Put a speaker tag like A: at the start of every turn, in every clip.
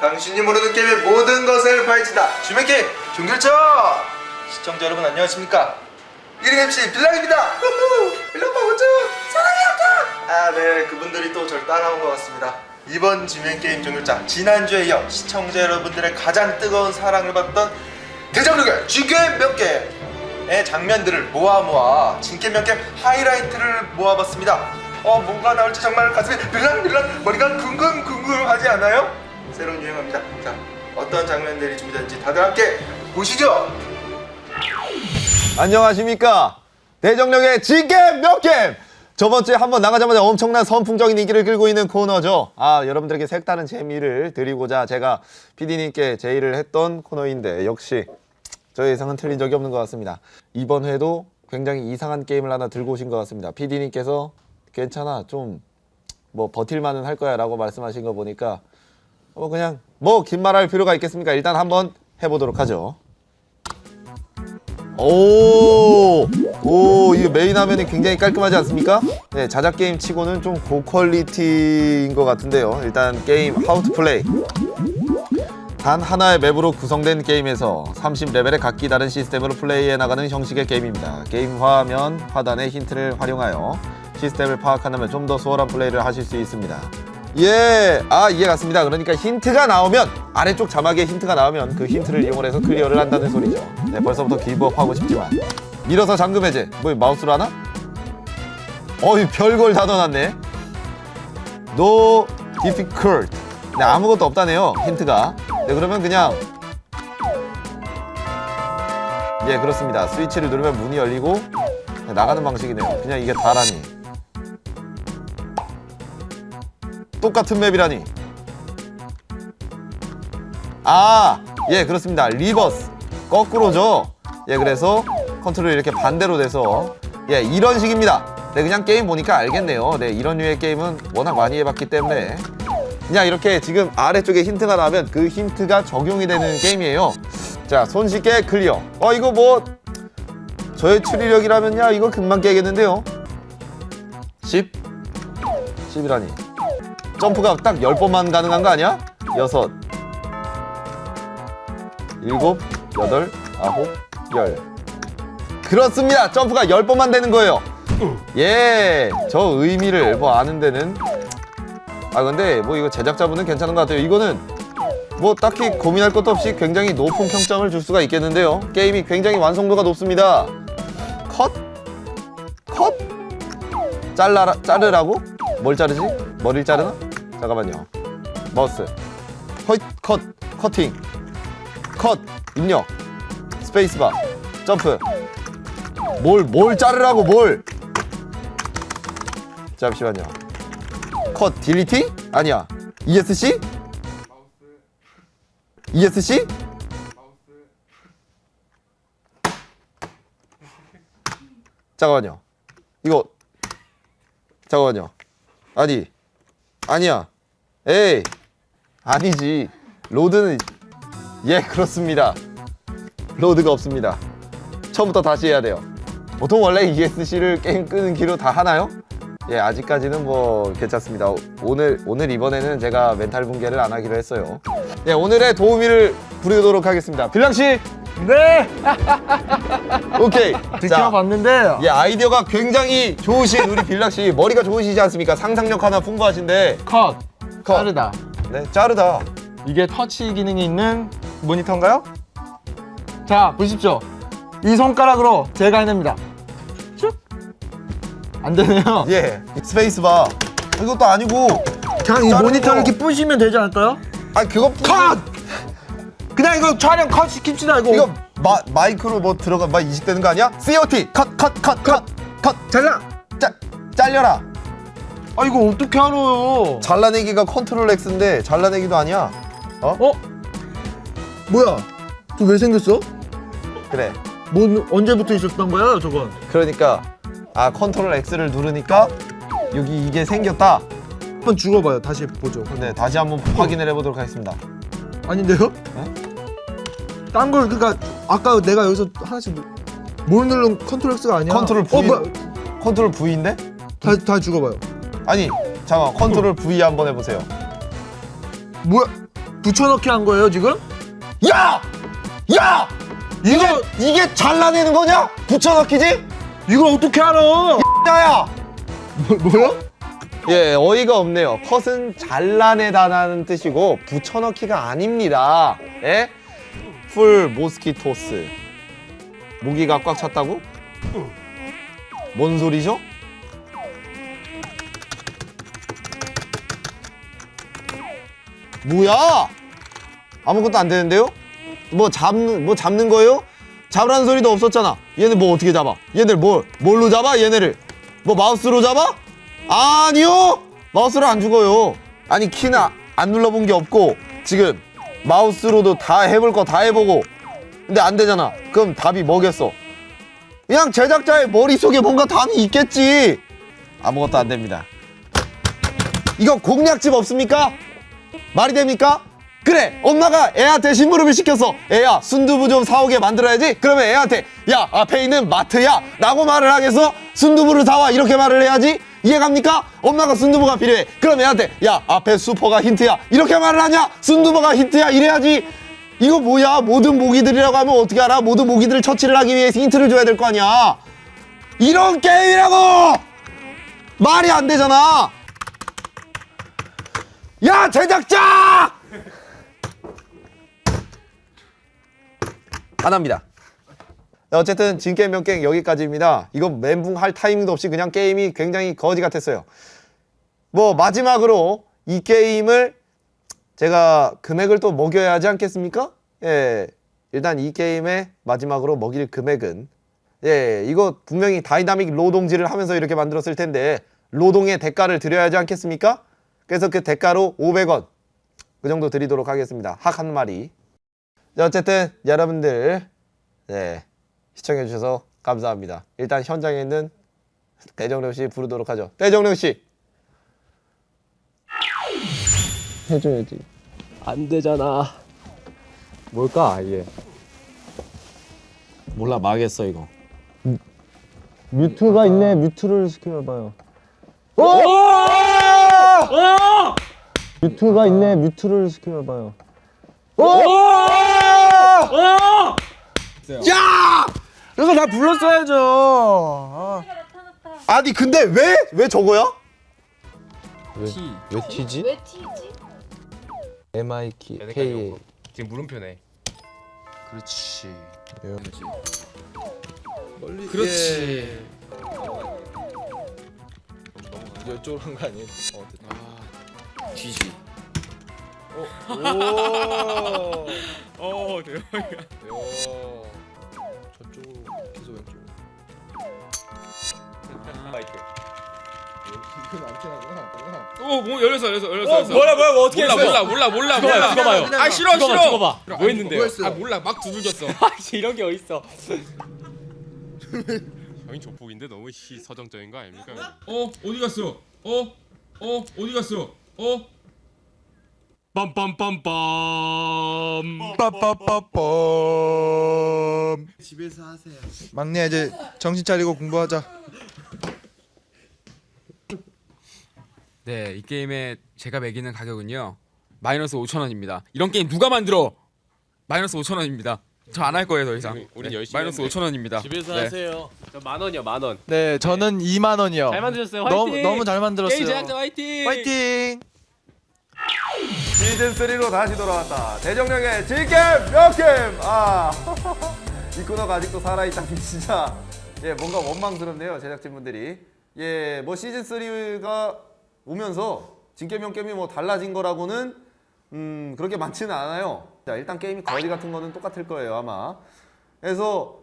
A: 당신이 모르는 게임의 모든 것을 파헤친다. 주면 게임 종결전 시청자 여러분 안녕하십니까? 1인 MC 빌랑입니다! 후후! 빌랑 바보죠 사랑해 형자 아네 그분들이 또 저를 따라온 것 같습니다. 이번 지면 게임 종결자 지난주에 이어 시청자 여러분들의 가장 뜨거운 사랑을 받던 대장력의 G게임 몇 개 의 장면들을 모아 모아 진게임 몇 게임 하이라이트를 모아봤습니다. 어 뭐가 나올지 정말 가슴이 빌랑빌랑 머리가 궁금궁금하지 않아요? 새로운 유행합니다 자 어떤 장면들이 준비됐는지 다들 함께 보시죠.
B: 안녕하십니까? 대정령의 진게임 몇 게임 저번 주에 한번 나가자마자 엄청난 선풍적인 인기를 끌고 있는 코너죠. 아 여러분들에게 색다른 재미를 드리고자 제가 PD님께 제의를 했던 코너인데 역시 저의 예상은 틀린 적이 없는 것 같습니다. 이번 회도 굉장히 이상한 게임을 하나 들고 오신 것 같습니다. PD님께서 괜찮아 좀 뭐 버틸만은 할 거야 라고 말씀하신 거 보니까 뭐 그냥 뭐 긴 말할 필요가 있겠습니까 일단 한번 해보도록 하죠 오, 오, 이 메인 화면이 굉장히 깔끔하지 않습니까? 네, 자작 게임 치고는 좀 고퀄리티인 것 같은데요. 일단 게임 하우 투 플레이. 단 하나의 맵으로 구성된 게임에서 30레벨의 각기 다른 시스템으로 플레이해 나가는 형식의 게임입니다. 게임 화면 하단의 힌트를 활용하여 시스템을 파악한다면 좀 더 수월한 플레이를 하실 수 있습니다. 예, 아 이해 갔습니다. 그러니까 힌트가 나오면 아래쪽 자막에 힌트가 나오면 그 힌트를 이용해서 클리어를 한다는 소리죠. 네, 벌써부터 기브업하고 싶지만 밀어서 잠금 해제. 뭐 마우스로 하나? 어이 별걸 다 넣어놨네. No difficult. 네, 아무것도 없다네요. 힌트가. 네, 그러면 그냥 예 그렇습니다. 스위치를 누르면 문이 열리고 네, 나가는 방식이네요. 그냥 이게 다라니. 똑같은 맵이라니. 아, 예, 그렇습니다. 리버스. 거꾸로죠. 예, 그래서 컨트롤이 이렇게 반대로 돼서 예, 이런 식입니다. 네, 그냥 게임 보니까 알겠네요. 네, 이런 류의 게임은 워낙 많이 해봤기 때문에 그냥 이렇게 지금 아래쪽에 힌트가 나오면 그 힌트가 적용이 되는 게임이에요. 자, 손쉽게 클리어. 어, 이거 뭐 저의 추리력이라면야 이거 금방 깨겠는데요. 10? 10이라니. 점프가 딱 10번만 가능한 거 아니야? 여섯 일곱 여덟 아홉 열 그렇습니다 점프가 10번만 되는 거예요 예 저 의미를 뭐 아는 데는 아 근데 뭐 이거 제작자분은 괜찮은 것 같아요 이거는 뭐 딱히 고민할 것도 없이 굉장히 높은 평점을 줄 수가 있겠는데요 게임이 굉장히 완성도가 높습니다 컷? 컷? 잘라라, 자르라고? 뭘 자르지? 머리를 자르나? 잠깐만요. 마우스. 헛, 컷, 커팅. 컷, 입력. 스페이스바. 점프. 뭘, 뭘 자르라고, 뭘. 잠시만요. 컷, 딜리팅? 아니야. ESC? ESC? 잠깐만요. 이거 잠깐만요. 아니, 아니야. 에이, 아니지. 로드는 예 그렇습니다. 로드가 없습니다. 처음부터 다시 해야 돼요. 보통 원래 ESC를 게임 끄는 기로 다 하나요? 예 아직까지는 뭐 괜찮습니다. 오늘 오늘 이번에는 제가 멘탈 붕괴를 안 하기로 했어요. 예 오늘의 도우미를 부르도록 하겠습니다. 빌랑 씨,
C: 네!
B: 오케이.
C: 지켜봤는데
B: 예, 아이디어가 굉장히 좋으신 우리 빌락 씨 머리가 좋으시지 않습니까? 상상력 하나 풍부하신데
C: 컷!
B: 컷.
C: 빠르다
B: 네 자르다.
C: 이게 터치 기능이 있는 모니터인가요? 자 보십시오 이 손가락으로 제가 해냅니다 쭉! 안 되네요
B: 예, 스페이스 바. 이것도 아니고.
C: 그냥 이
B: 자르는
C: 모니터를
B: 거.
C: 이렇게 부시면 되지 않을까요?
B: 아 그거
C: 컷! 그냥 이거 촬영 컷 시킵시다 이거
B: 이거 마 마이크로 뭐 들어가 막 이식되는 거 아니야? COT 컷 컷 컷 컷 컷.
C: 잘라!
B: 짜 잘려라.
C: 아 이거 어떻게 알아요
B: 잘라내기가 컨트롤 X인데 잘라내기도 아니야. 어?
C: 어? 뭐야 저 왜 생겼어?
B: 그래.
C: 뭐 언제부터 있었던 거야 저건
B: 그러니까 아 컨트롤 X를 누르니까 여기 이게 생겼다.
C: 한번 죽어봐요 다시 보죠
B: 네, 다시 한번 확인을 해보도록 하겠습니다.
C: 아닌데요? 딴 걸 그니까 아까 내가 여기서 하나씩 누- 뭘 누른 컨트롤 X가 아니야?
B: 컨트롤 V.
C: 어 뭐야?
B: 컨트롤 V인데?
C: 다, 다 죽어봐요.
B: 아니 잠깐 컨트롤 V 한번 해보세요.
C: 뭐야? 붙여넣기 한 거예요 지금?
B: 야! 야! 이게
C: 이거-
B: 이게 잘라내는 거냐? 붙여넣기지?
C: 이걸 어떻게 알아?
B: 야야!
C: 뭐, 뭐야?
B: 예, 어이가 없네요. 컷은 잘라내다라는 뜻이고 붙여넣기가 아닙니다. 예? 풀 모스키토스. 모기가 꽉 찼다고? 뭔 소리죠? 뭐야? 아무것도 안 되는데요? 뭐 잡는 뭐 잡는 거예요? 잡으라는 소리도 없었잖아. 얘네 뭐 어떻게 잡아? 얘네를 뭘 뭘로 잡아? 얘네를 뭐 마우스로 잡아? 아니요! 마우스로 안 죽어요. 아니 키나 안 눌러본 게 없고 지금 마우스로도 다 해볼 거 다 해보고 근데 안 되잖아. 그럼 답이 뭐겠어? 그냥 제작자의 머릿속에 뭔가 답이 있겠지. 아무것도 안 됩니다. 이거 공략집 없습니까? 말이 됩니까? 그래 엄마가 애한테 심부름을 시켰어 애야 순두부 좀 사오게 만들어야지. 그러면 애한테 야 앞에 있는 마트야 라고 말을 하겠어? 순두부를 사와 이렇게 말을 해야지. 이해갑니까? 엄마가 순두부가 필요해. 그럼 애한테 야 앞에 슈퍼가 힌트야. 이렇게 말을 하냐? 순두부가 힌트야 이래야지. 이거 뭐야? 모든 모기들이라고 하면 어떻게 알아? 모든 모기들을 처치를 하기 위해서 힌트를 줘야 될 거 아니야. 이런 게임이라고! 말이 안 되잖아 야 제작자 안 합니다 네, 어쨌든 진게임 명게임 여기까지입니다 이거 멘붕 할 타이밍도 없이 그냥 게임이 굉장히 거지 같았어요 뭐 마지막으로 이 게임을 제가 금액을 또 먹여야 하지 않겠습니까? 예 일단 이 게임의 마지막으로 먹일 금액은 예 이거 분명히 다이나믹 노동질을 하면서 이렇게 만들었을 텐데 노동의 대가를 드려야 하지 않겠습니까? 그래서 그 대가로 500원 그 정도 드리도록 하겠습니다. 학 한 마리. 자, 어쨌든 여러분들 네, 시청해 주셔서 감사합니다. 일단 현장에 있는 대정령 씨 부르도록 하죠. 대정령 씨. 해줘야지.
D: 안 되잖아.
B: 뭘까 이게? 몰라 망했어 이거.
D: 뮤트가 있네. 뮤트를 시켜봐요. 뮤트가 있네. 뮤트를 시켜봐요.
B: 야!
C: 그래서 나 불렀어야죠. 아.
B: 아니 근데 왜 왜 저거야?
E: T
B: 왜 튀지?
E: 왜 T지?
B: M I K K
E: 지금 물음표네.
A: 그렇지.
E: 그렇지.
A: 너무 이쪽으로 한 거 아니에요? 어, 됐다.
E: G지.
A: 오.
E: 어 대박이야.
A: 요. 저쪽으로 계속 왼쪽으로.
E: 마이크.
A: 이건 안테나구나. 안테나.
E: 오뭐 열렸어 열렸어 열렸어.
F: 어,
E: 열렸어.
F: 뭐야 뭐야 뭐 어떻게
E: 몰라
F: 했어요?
E: 몰라 몰라 몰라 몰라.
F: 죽어봐요.
E: 아 싫어
F: 죽어봐,
E: 싫어.
F: 죽어봐.
E: 아니,
F: 뭐 했는데요?
A: 뭐?
E: 아 몰라 막 두들겼어.
F: 아씨 이런 게 어딨어?
G: 형이 조폭인데 너무 시 서정적인 거 아닙니까?
E: 어 어디 갔어? 어? 어 어디 갔어? 어?
G: 빰빰빰빰
A: 빠빠빠빰. 집에서 하세요. 막내 이제 정신 차리고 공부하자.
H: 네, 이 게임에 제가 매기는 가격은요. 마이너스 5천 원입니다. 이런 게임 누가 만들어? 마이너스 5천 원입니다. 저 안 할 거예요, 더 이상.
G: 우리- 우린
H: 네,
G: 열심히
H: 마이너스
G: 했는데.
H: 5천 원입니다.
F: 집에서
H: 네.
F: 하세요. 만 원이요 만 원.
C: 네, 저는 2만 원이요.
F: 잘 만드셨어요. 화이팅.
C: 너무 너무 잘 만들었어요.
H: 게임 제작자 화이팅!
C: 화이팅!
B: 시즌 3로 다시 돌아왔다. 대정령의 질겜 몇겜 아. 이 코너가 아직도 살아있다니 진짜 예 뭔가 원망스럽네요 제작진분들이 예 뭐 시즌 3가 오면서 진겜 몇겜이 뭐 달라진 거라고는 음 그렇게 많지는 않아요. 자 일단 게임이 거리 같은 거는 똑같을 거예요 아마. 그래서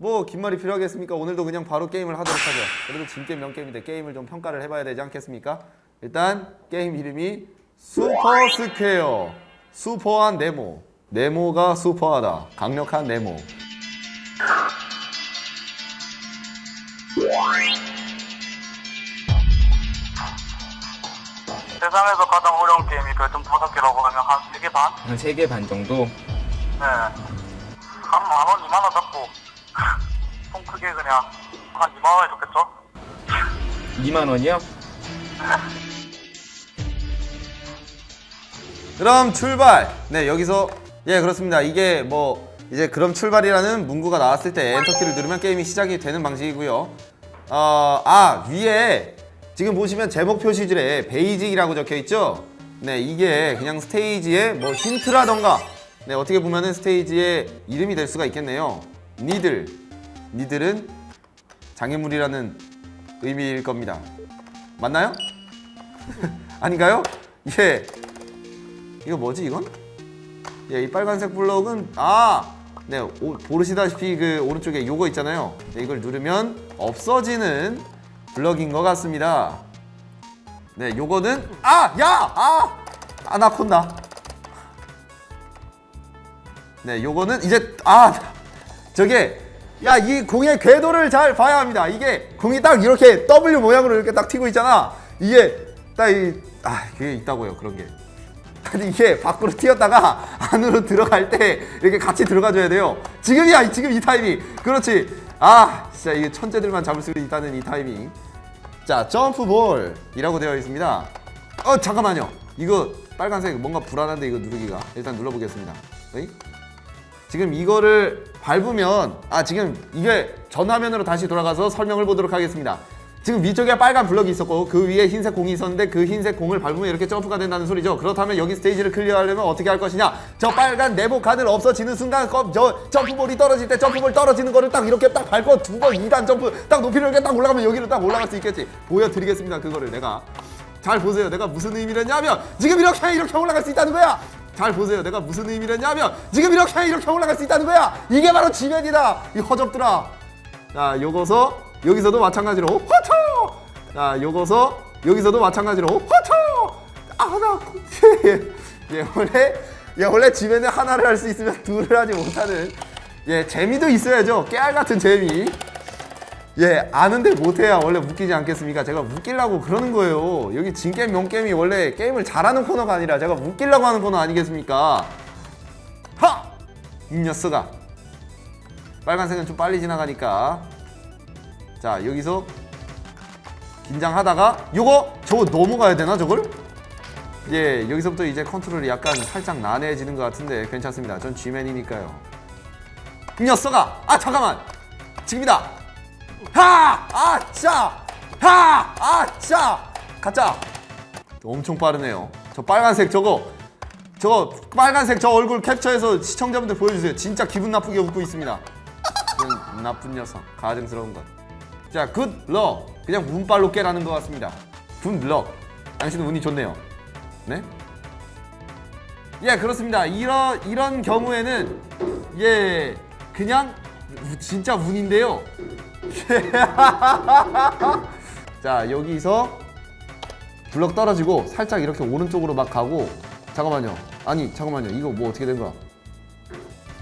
B: 뭐 긴 말이 필요하겠습니까? 오늘도 그냥 바로 게임을 하도록 하죠. 그래도 진게임 명게임인데 게임을 좀 평가를 해봐야 되지 않겠습니까? 일단 게임 이름이 슈퍼 스퀘어. 슈퍼한 네모. 네모가 슈퍼하다. 강력한 네모.
I: 세상에서 가장 어려운 게임이 별점 5개라고 하면 한 3개 반?
H: 한 3개 반 정도?
I: 네. 한 만원, 2만원 잡고 통 크게 그냥 한 2만 원이 좋겠죠?
H: 2만 원이요?
B: 그럼 출발. 네 여기서 예 그렇습니다. 이게 뭐 이제 그럼 출발이라는 문구가 나왔을 때 엔터키를 누르면 게임이 시작이 되는 방식이고요. 어아 위에 지금 보시면 제목 표시줄에 베이직이라고 적혀 있죠. 네 이게 그냥 스테이지의 뭐 힌트라던가 네 어떻게 보면은 스테이지의 이름이 될 수가 있겠네요. 니들 니들은 장애물이라는 의미일 겁니다. 맞나요? 아닌가요? 예. 이거 뭐지 이건? 예, 이 빨간색 블럭은 아, 네, 오, 보시다시피 그 오른쪽에 요거 있잖아요. 네, 이걸 누르면 없어지는 블럭인 것 같습니다. 네, 요거는 아, 야, 아, 아나콘다. 네, 요거는 이제 아, 저게 야, 이 공의 궤도를 잘 봐야 합니다. 이게 공이 딱 이렇게 W 모양으로 이렇게 딱 튀고 있잖아. 이게 딱 이, 아, 그게 있다고요. 그런 게. 아니 이게 밖으로 튀었다가 안으로 들어갈 때 이렇게 같이 들어가줘야 돼요. 지금이야, 지금 이 타이밍. 그렇지. 아, 진짜 이게 천재들만 잡을 수 있다는 이 타이밍. 자, 점프볼이라고 되어 있습니다. 어, 잠깐만요. 이거 빨간색 뭔가 불안한데 이거 누르기가. 일단 눌러보겠습니다. 어이? 지금 이거를 밟으면 아 지금 이게 전 화면으로 다시 돌아가서 설명을 보도록 하겠습니다. 지금 위쪽에 빨간 블럭이 있었고 그 위에 흰색 공이 있었는데 그 흰색 공을 밟으면 이렇게 점프가 된다는 소리죠. 그렇다면 여기 스테이지를 클리어하려면 어떻게 할 것이냐? 저 빨간 네모 칸을 없어지는 순간 거- 저 점프볼이 떨어질 때 점프볼 떨어지는 거를 딱 이렇게 딱 밟고 두 번 2단 점프 딱 높이를 이렇게 딱 올라가면 여기로 딱 올라갈 수 있겠지. 보여드리겠습니다. 그거를 내가 잘 보세요. 내가 무슨 의미를 했냐면 지금 이렇게 이렇게 올라갈 수 있다는 거야. 잘 보세요. 내가 무슨 의미를 했냐면 지금 이렇게 이렇게 올라갈 수 있다는 거야. 이게 바로 지면이다. 이 허접들아. 자, 요거서 여기서도 마찬가지로 호토. 자, 요거서 여기서도 마찬가지로 호토. 아나 예, 원래 예, 원래 지면에 하나를 할 수 있으면 둘을 하지 못하는 예, 재미도 있어야죠. 깨알 같은 재미. 예, 아는데 못해야 원래 웃기지 않겠습니까? 제가 웃기려고 그러는 거예요. 여기 진게임 명게임이 원래 게임을 잘하는 코너가 아니라 제가 웃기려고 하는 코너 아니겠습니까? 하! 이 녀석아. 빨간색은 좀 빨리 지나가니까. 자, 여기서 긴장하다가 요거 저거 넘어가야 되나 저걸? 예, 여기서부터 이제 컨트롤이 약간 살짝 난해해지는 것 같은데 괜찮습니다. 전 G맨이니까요. 이 녀석아! 아, 잠깐만! 지금이다! 하! 아차! 하! 아차! 가자! 엄청 빠르네요. 저 빨간색 저거 저거 빨간색 저 얼굴 캡처해서 시청자분들 보여주세요. 진짜 기분 나쁘게 웃고 있습니다. 그런 나쁜 녀석, 가증스러운 것. 자, 굿 럭. 그냥 운빨로 깨라는 것 같습니다. 굿 럭. 당신은 운이 좋네요. 네? 예, 그렇습니다. 이런 이런 경우에는 예, 그냥 우- 진짜 운인데요. 자 여기서 블럭 떨어지고 살짝 이렇게 오른쪽으로 막 가고. 잠깐만요. 아니 잠깐만요. 이거 뭐 어떻게 된 거야?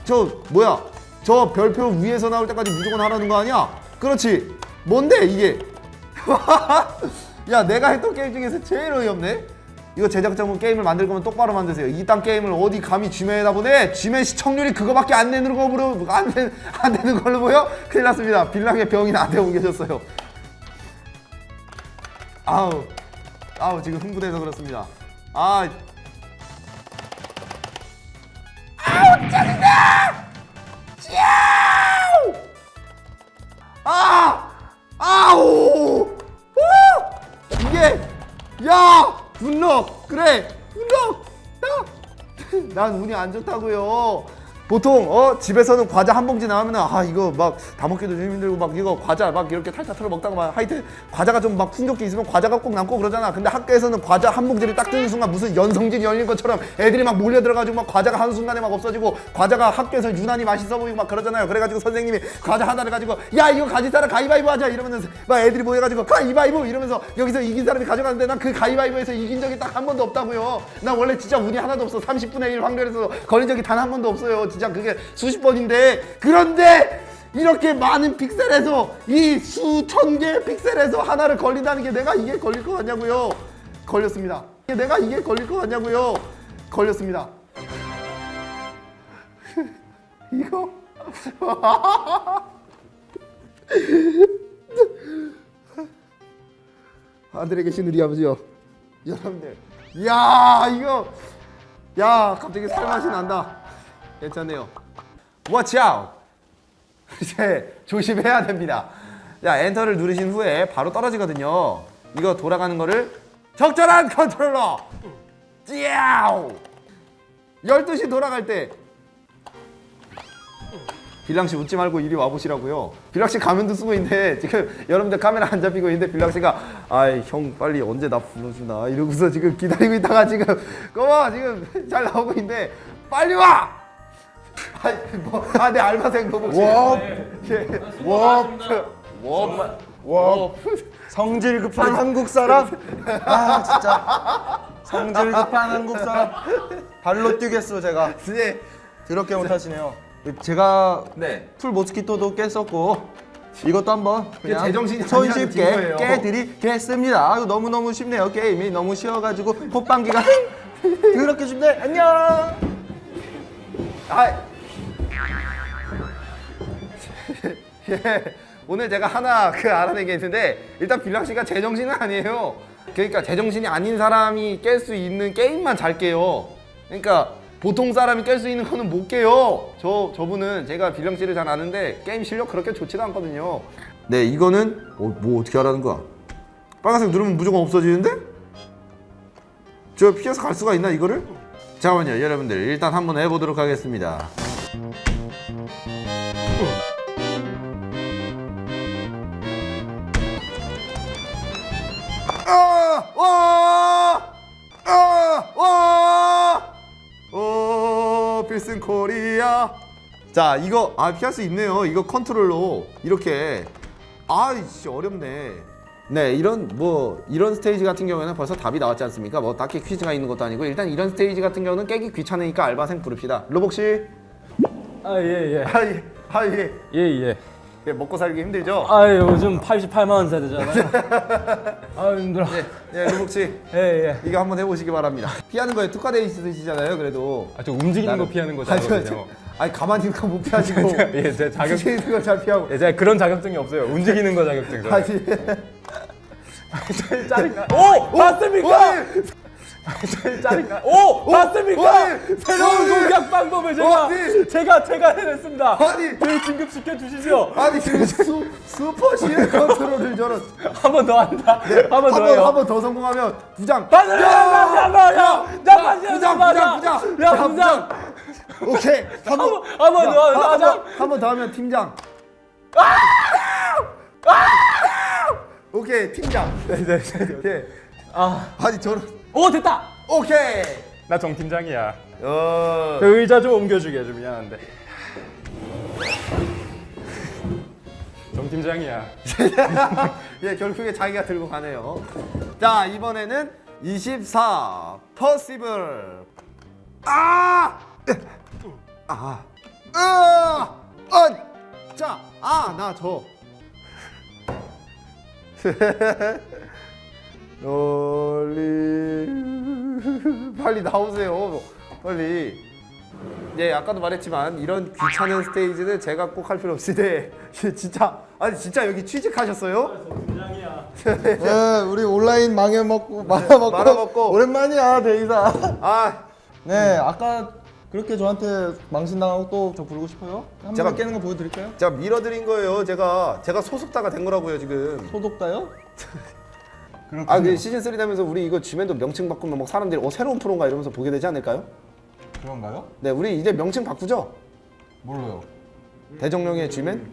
B: 저 뭐야? 저 별표 위에서 나올 때까지 무조건 하라는 거 아니야? 그렇지. 뭔데 이게? 야 내가 했던 게임 중에서 제일 어이없네 이거 제작자분 게임을 만들 거면 똑바로 만드세요. 이딴 게임을 어디 감히 쥐맨에다 보내? 쥐맨 시청률이 그거밖에 안 되는 거로 안, 되, 안 되는 걸로 보여? 큰일 났습니다. 빌랑의 병이 나한테 옮겨졌어요. 아우 아우 지금 흥분해서 그렇습니다. 아 아우 짜증나 찌아우! 아 아우! 오 이게 야 분럭 그래 분럭 야난 운이 안 좋다고요 보통 어 집에서는 과자 한 봉지 나오면 아 이거 막 다 먹기도 좀 힘들고 막 이거 과자 막 이렇게 탈탈 털어 먹다가 막 하여튼 과자가 좀 막 풍족히 있으면 과자가 꼭 남고 그러잖아. 근데 학교에서는 과자 한 봉지를 딱 뜨는 순간 무슨 연성질이 열린 것처럼 애들이 막 몰려 들어가지고 막 과자가 한순간에 막 없어지고 과자가 학교에서 유난히 맛있어 보이고 막 그러잖아요. 그래가지고 선생님이 과자 하나를 가지고 야 이거 가진 사람 가위바위보 하자. 이러면서 막 애들이 모여가지고 가위바위보. 이러면서 여기서 이긴 사람이 가져가는데 난 그 가위바위보에서 이긴 적이 딱 한 번도 없다고요. 난 원래 진짜 운이 하나도 없어. 30분의 1 확률에서 걸린 적이 단 한 번도 없어요 진짜 그게 수십 번인데 그런데 이렇게 많은 픽셀에서 이 수천 개의 픽셀에서 하나를 걸린다는 게 내가 이게 걸릴 것 같냐고요? 걸렸습니다. 내가 이게 걸릴 것 같냐고요? 걸렸습니다. 이거? 하늘에 계신 우리 아버지요. 여러분들. 이야 이거. 야 갑자기 살맛이 난다 괜찮네요. Watch out! 이제 조심해야 됩니다. 자 엔터를 누르신 후에 바로 떨어지거든요. 이거 돌아가는 거를 적절한 컨트롤러! 찌야오 12시 돌아갈 때 빌랑씨 웃지 말고 이리 와보시라고요. 빌랑씨 가면도 쓰고 있는데 지금 여러분들 카메라 안 잡히고 있는데 빌랑씨가 아이 형 빨리 언제 나 불러주나? 이러고서 지금 기다리고 있다가 지금 거봐 지금 잘 나오고 있는데 빨리 와! 아이 뭐아내 알바생 로봇이
C: 워.
B: 예.
C: 워. 와 성질 급한 한국 사람? 아 진짜. 성질 급한 한국 사람. 발로 뛰겠어 제가.
B: 네.
C: 더럽게 못하시네요. 제가
B: 네.
C: 풀 모스키토도 깼었고 이것도 한번 그냥
B: 제정신이
C: 손쉽게. 깨드리겠습니다. 아유 너무 너무 쉽네요 게임이. 너무 쉬워가지고 콧방귀가 더럽게 쉽네. 안녕
B: 아. 예. 오늘 제가 하나 그 알아낸 게 있는데 일단 빌랑 씨가 제정신은 아니에요. 그러니까 제정신이 아닌 사람이 깰 수 있는 게임만 잘 깨요. 그러니까 보통 사람이 깰 수 있는 거는 못 깨요. 저 저분은 제가 빌랑 씨를 잘 아는데 게임 실력 그렇게 좋지도 않거든요. 네, 이거는 어, 뭐 어떻게 하라는 거야? 빨간색 누르면 무조건 없어지는데? 저 피해서 갈 수가 있나 이거를? 잠깐만요, 여러분들 일단 한번 해보도록 하겠습니다. 아! 와! 아! 와! 오, 필승 코리아. 자, 이거 아 피할 수 있네요. 이거 컨트롤로 이렇게 아이씨 어렵네. 네, 이런 뭐 이런 스테이지 같은 경우에는 벌써 답이 나왔지 않습니까? 뭐 딱히 퀴즈가 있는 것도 아니고 일단 이런 스테이지 같은 경우는 깨기 귀찮으니까 알바생 부릅시다. 로복 씨.
D: 아 예 예.
B: 아 예. 아 예.
D: 예 예.
B: 예, 먹고 살기 힘들죠?
D: 아 요즘 88만 원 세대잖아요. 아 힘들어.
B: 예, 로복 씨.
D: 예 예.
B: 이거 한번 해보시기 바랍니다. 피하는 거에 특화돼 있으시잖아요. 그래도.
G: 아, 저 움직이는 거
B: 나는-
G: 피하는 거
B: 아니, 저-
G: 잘하거든요.
B: 아니 가만히 있는 거못 피하시고.
G: 예, 제 자격
B: 움직이는 걸잘 피하고.
G: 예, 제가 그런 자격증이 없어요. 움직이는 거 자격증. 저는.
B: 아니.
G: 짜증나.
D: 오 봤습니까?
B: 어이!
D: 짜증나. 오 봤습니까?
B: 어이!
D: 새로운! 공격 방법을 제가
B: 어이!
D: 제가 제가 해냈습니다.
B: 아니.
D: 저희 진급 시켜 주시죠.
B: 아니 지금 수, 슈퍼 시의 컨트롤을 저는
D: 한번 더 한다. 한 번더
B: 한번
D: 해요.
B: 한번더 성공하면 부장.
D: 맞아, 맞아, 맞아, 맞아. 나 맞아,
B: 부장
D: 맞아.
B: 부장 부장.
D: 야,
B: 자,
D: 부장.
B: 오케이.
D: 한 번, 한번 더, 맞아.
B: 한번 더 하면 팀장. 오케이 팀장. 네네.
D: 아,
B: 아니 저는
D: 오 됐다.
B: 오케이.
G: 나 정팀장이야.
B: 어.
G: 그 의자 좀 옮겨주게 좀 미안한데. 정팀장이야.
B: 예, 결국에 자기가 들고 가네요. 자, 이번에는 24 퍼시블. 아! 아. 아! 아! 자, 아, 나 저. 널리 빨리 나오세요. 빨리. 예, 아까도 말했지만 이런 귀찮은 스테이지는 제가 꼭 할 필요 없으데 진짜 아니 진짜 여기 취직하셨어요?
C: 네 우리 온라인 망해 먹고 말아 먹고
B: 말아먹고.
C: 오랜만이야 대이사
B: 아,
C: 네 아까 그렇게 저한테 망신당하고 또 저 부르고 싶어요? 한
B: 제가-
C: 번 깨는 거 보여드릴까요?
B: 제가 밀어드린 거예요. 제가 제가 소속다가 된 거라고요 지금.
C: 소독다요?
B: 아, 그 시즌 3 되면서 우리 이거 지멘도 명칭 바꾸면 막 사람들이 어 새로운 프로인가 이러면서 보게 되지 않을까요?
C: 그런가요?
B: 네, 우리 이제 명칭 바꾸죠.
C: 뭘로요?
B: 대정령의 G맨.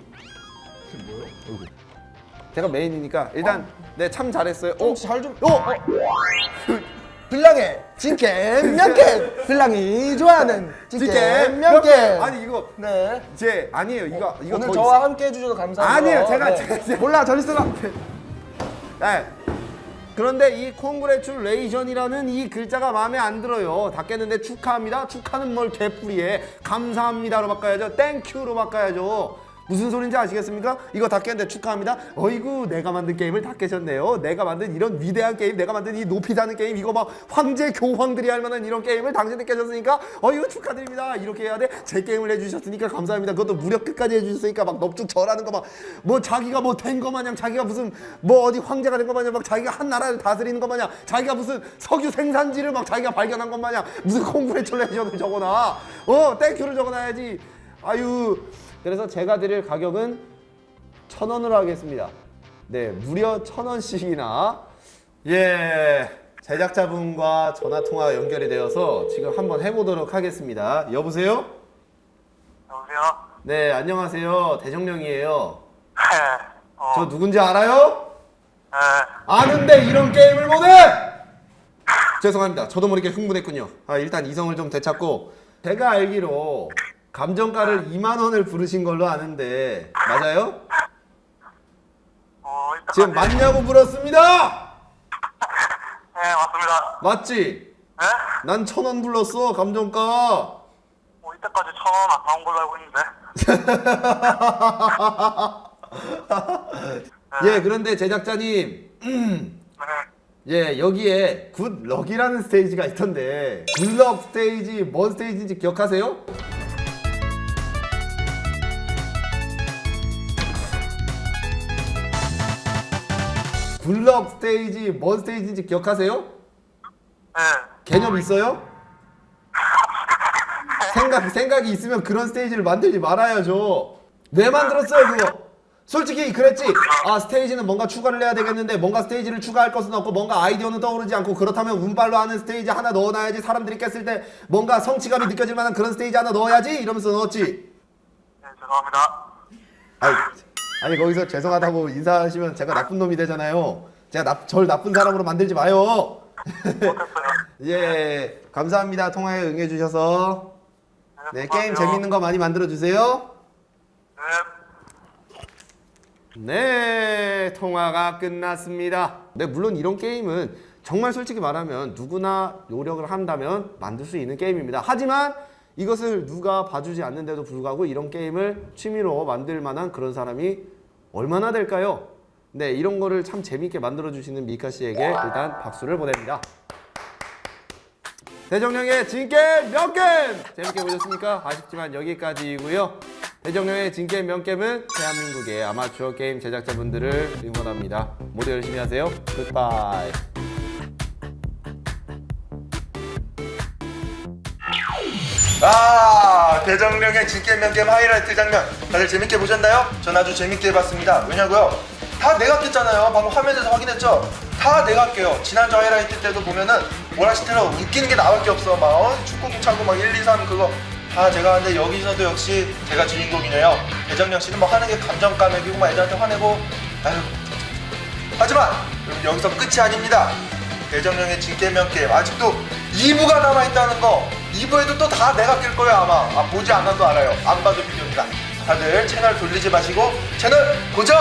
B: 제가 메인이니까 일단 네 참 잘했어요. 어,
C: 잘 좀
B: 어,
C: 빌랑의 진캠 명캠 빌랑이 좋아하는 진캠 명캠
B: 아니 이거
C: 네
B: 제 아니에요. 이거 이거
C: 오늘
B: 더
C: 저와
B: 있어.
C: 함께 해주셔서 감사합니다
B: 아니에요. 제가
C: 네.
B: 제가, 제가
C: 몰라 저 있어라
B: 네. 그런데 이 콩그레츄레이션이라는 이 글자가 마음에 안 들어요. 다 깼는데 축하합니다. 축하는 뭘 개뿔이에 감사합니다로 바꿔야죠. 땡큐로 바꿔야죠. 무슨 소린지 아시겠습니까? 이거 다 깼는데 축하합니다. 어이구 내가 만든 게임을 다 깨셨네요. 내가 만든 이런 위대한 게임, 내가 만든 이 높이 사는 게임, 이거 막 황제 교황들이 할 만한 이런 게임을 당신들 깨셨으니까 어이구 축하드립니다. 이렇게 해야 돼. 제 게임을 해주셨으니까 감사합니다. 그것도 무려 끝까지 해주셨으니까 막 넙죽 절하는 거 막 뭐 자기가 뭐 된 거 마냥 자기가 무슨 뭐 어디 황제가 된 거 마냥 막 자기가 한 나라를 다스리는 거 마냥 자기가 무슨 석유 생산지를 막 자기가 발견한 것 마냥 무슨 콩그레츄레이션을 적어놔. 어 땡큐를 적어놔야지. 아유 그래서 제가 드릴 가격은 천 원으로 하겠습니다. 네, 무려 천 원씩이나 예 제작자분과 전화 통화 연결이 되어서 지금 한번 해보도록 하겠습니다. 여보세요?
I: 여보세요?
B: 네, 안녕하세요. 대정령이에요.
I: 네. 어,
B: 저 누군지 알아요?
I: 네.
B: 아는데 이런 게임을 못해! 죄송합니다. 저도 모르게 흥분했군요. 아, 일단 이성을 좀 되찾고 제가 알기로 감정가를 2만 원을 부르신 걸로 아는데 맞아요?
I: 어.
B: 지금 맞냐고 물었습니다.
I: 네, 맞습니다.
B: 맞지?
I: 네?
B: 난 천 원 불렀어 감정가.
I: 어, 이때까지 천 원 안 나온 걸로 알고 있는데.
B: 예, 그런데 제작자님,
I: 네.
B: 예, 여기에 굿럭이라는 스테이지가 있던데 굿럭 스테이지 뭔 스테이지인지 기억하세요? 굿럭 스테이지 뭔 스테이지인지 기억하세요?
I: 네.
B: 개념 있어요? 생각 생각이 있으면 그런 스테이지를 만들지 말아야죠. 왜 만들었어요 그거? 솔직히 그랬지. 아 스테이지는 뭔가 추가를 해야 되겠는데 뭔가 스테이지를 추가할 것은 없고 뭔가 아이디어는 떠오르지 않고 그렇다면 운빨로 하는 스테이지 하나 넣어놔야지 사람들이 깼을 때 뭔가 성취감이 느껴질 만한 그런 스테이지 하나 넣어야지 이러면서 넣었지.
I: 네, 죄송합니다.
B: 아니, 아니 거기서 죄송하다고 인사하시면 제가 나쁜 놈이 되잖아요. 제가 나, 절 나쁜 사람으로 만들지 마요. 예, 감사합니다. 통화에 응해주셔서. 네, 게임
I: 수고하세요.
B: 재밌는 거 많이 만들어 주세요.
I: 네.
B: 네, 통화가 끝났습니다. 네, 물론 이런 게임은 정말 솔직히 말하면 누구나 노력을 한다면 만들 수 있는 게임입니다. 하지만 이것을 누가 봐주지 않는데도 불구하고 이런 게임을 취미로 만들 만한 그런 사람이 얼마나 될까요? 네, 이런 거를 참 재밌게 만들어 주시는 미카 씨에게 일단 박수를 보냅니다. 대정령의 진게임 명게임 재밌게 보셨습니까? 아쉽지만 여기까지이고요. 대정령의 진게임 명게임은 대한민국의 아마추어 게임 제작자분들을 응원합니다. 모두 열심히 하세요. 굿바이.
A: 아 대정령의 진게임명게임 하이라이트 장면 다들 재밌게 보셨나요? 전 아주 재밌게 봤습니다 왜냐고요? 다 내가 깼잖아요 방금 화면에서 확인했죠? 다 내가 깨요 지난주 하이라이트 때도 보면은 오라시테로 웃기는 게 나올 게 없어 막 어? 축구공 차고 막 1, 2, 3 그거 다 제가 하는데 여기서도 역시 제가 주인공이네요 대정령 씨는 뭐 하는 게 감정가 매기고 막 애들한테 화내고 아유 하지만 여기서 끝이 아닙니다. 대정령의 진게임명 게임 아직도 2부가 남아있다는 거. 2부에도 또 다 내가 낄 거예요 아마. 아, 보지 않아도 알아요. 안 봐도 비디오입니다. 다들 채널 돌리지 마시고 채널 고정